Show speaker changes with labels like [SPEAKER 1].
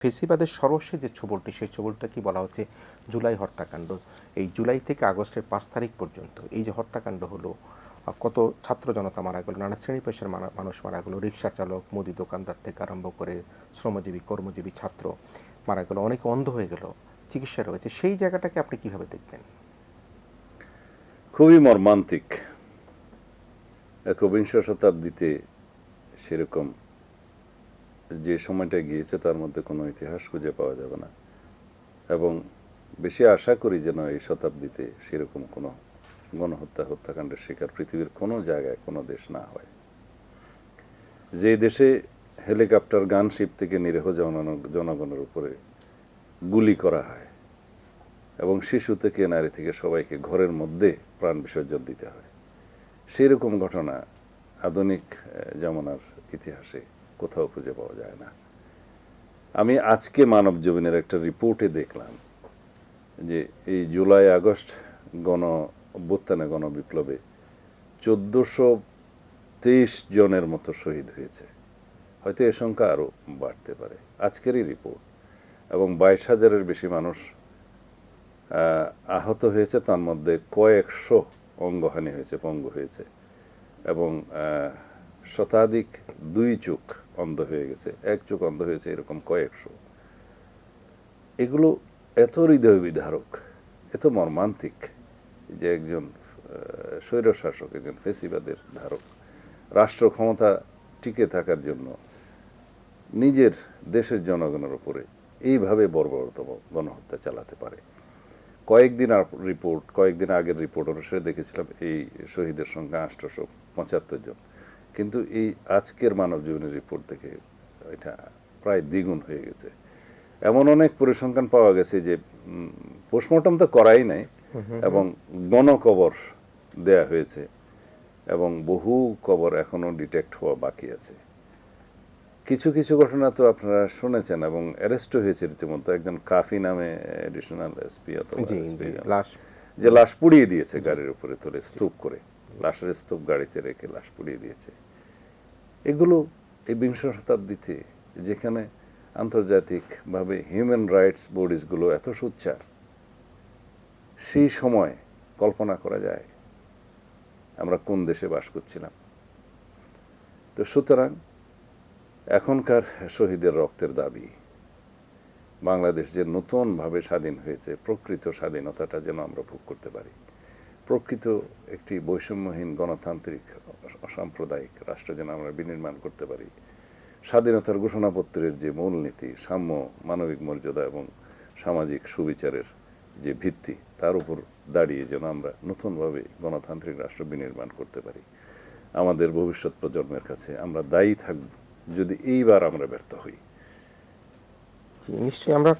[SPEAKER 1] ফেসিবাদের সর্বশেষ যে ছবলটি, সেই ছবলটা কি বলা হচ্ছে? জুলাই হত্যাকাণ্ড। এই জুলাই থেকে আগস্টের পাঁচ তারিখ পর্যন্ত এই যে হত্যাকাণ্ড হলো কত ছাত্র জনতা মারা গেল, নানা শ্রেণি পেশার মানুষ মারা গেল, রিক্সা চালক, মুদি দোকানদার থেকে আরম্ভ করে শ্রমজীবী, কর্মজীবী ছাত্র মারা গেল, অনেকে অন্ধ হয়ে গেল, চিকিৎসা রয়েছে। সেই জায়গাটাকে আপনি কীভাবে দেখবেন?
[SPEAKER 2] খুবই মর্মান্তিক। একবিংশ শতাব্দীতে সেরকম যে সময়টা গিয়েছে তার মধ্যে কোনো ইতিহাস খুঁজে পাওয়া যাবে না। এবং বেশি আশা করি যেন এই শতাব্দীতে সেরকম কোনো গণহত্যা, হত্যাকাণ্ডের শিকার পৃথিবীর কোনো জায়গায়, কোনো দেশ না হয়। যে দেশে হেলিকপ্টার, গানশিপ থেকে নিরীহ জন- জনগণের উপরে গুলি করা হয় এবং শিশু থেকে নারী থেকে সবাইকে ঘরের মধ্যে প্রাণ বিসর্জন দিতে হয় সেই রকম ঘটনা আধুনিক জামানার ইতিহাসে কোথাও খুঁজে পাওয়া যায় না। আমি আজকে মানব জীবনের একটা রিপোর্টে দেখলাম যে এই জুলাই, আগস্ট গণ, অভ্যুত্থানে গণবিপ্লবে চোদ্দোশো তেইশ জনের মতো শহীদ হয়েছে। হয়তো এ সংখ্যা আরও বাড়তে পারে। আজকেরই রিপোর্ট। এবং বাইশ হাজারের বেশি মানুষ আহত হয়েছে। তার মধ্যে কয়েকশো অঙ্গহানি হয়েছে, পঙ্গু হয়েছে। এবং শতাধিক দুই চোখ অন্ধ হয়ে গেছে, এক চোখ অন্ধ হয়েছে, এরকম কয়েকশো। এগুলো এত হৃদয় বিধারক এত মর্মান্তিক যে একজন স্বৈরশাসক, একজন ফেসিবাদের ধারক, রাষ্ট্র ক্ষমতা টিকে থাকার জন্য নিজের দেশের জনগণের উপরে এইভাবে বর্বরতম গণহত্যা চালাতে পারে। কয়েকদিন আর রিপোর্ট, কয়েকদিন আগের রিপোর্ট অনুসারে দেখেছিলাম এই শহীদের সংখ্যা আটশোশো পঁচাত্তর জন। কিন্তু এই আজকের মানব জীবনের রিপোর্ট থেকে এটা প্রায় দ্বিগুণ হয়ে গেছে। এমন অনেক পরিসংখ্যান পাওয়া গেছে যে পোস্টমর্টম তো করাই নাই এবং গণকবর দেয়া হয়েছে এবং বহু কবর এখনও ডিটেক্ট হওয়া বাকি আছে। কিছু কিছু ঘটনা তো আপনারা শুনেছেন এবং অ্যারেস্ট হয়েছে রীতিমতো। একজন কাফি নামে এডিশনাল এসপি অথবা।
[SPEAKER 1] লাশ
[SPEAKER 2] যে লাশ পুড়িয়ে দিয়েছে গাড়ির উপরে তুলে স্তূপ করে। লাশের স্তূপ গাড়িতে রেখে লাশ পুড়িয়ে দিয়েছে। এগুলো এই বিংশ শতাব্দীতে, যেখানে আন্তর্জাতিকভাবে হিউম্যান রাইটস বডিজগুলো এত সোচ্চার সেই সময় কল্পনা করা যায় আমরা কোন দেশে বাস করছিলাম। তো সুতরাং এখনকার শহীদের রক্তের দাবি বাংলাদেশ যে নতুনভাবে স্বাধীন হয়েছে, প্রকৃত স্বাধীনতাটা যেন আমরা ভোগ করতে পারি। প্রকৃত একটি বৈষম্যহীন গণতান্ত্রিক অসাম্প্রদায়িক রাষ্ট্র যেন আমরা বিনির্মাণ করতে পারি। স্বাধীনতার ঘোষণাপত্রের যে মূলনীতি, সাম্য, মানবিক মর্যাদা এবং সামাজিক সুবিচারের যে ভিত্তি, তার উপর দাঁড়িয়ে যেন আমরা নতুনভাবে গণতান্ত্রিক রাষ্ট্র বিনির্মাণ করতে পারি। আমাদের ভবিষ্যৎ প্রজন্মের কাছে আমরা দায়ী থাকব যদি এইবার আমরা ব্যর্থ হই।
[SPEAKER 1] নিশ্চয়ই আমরা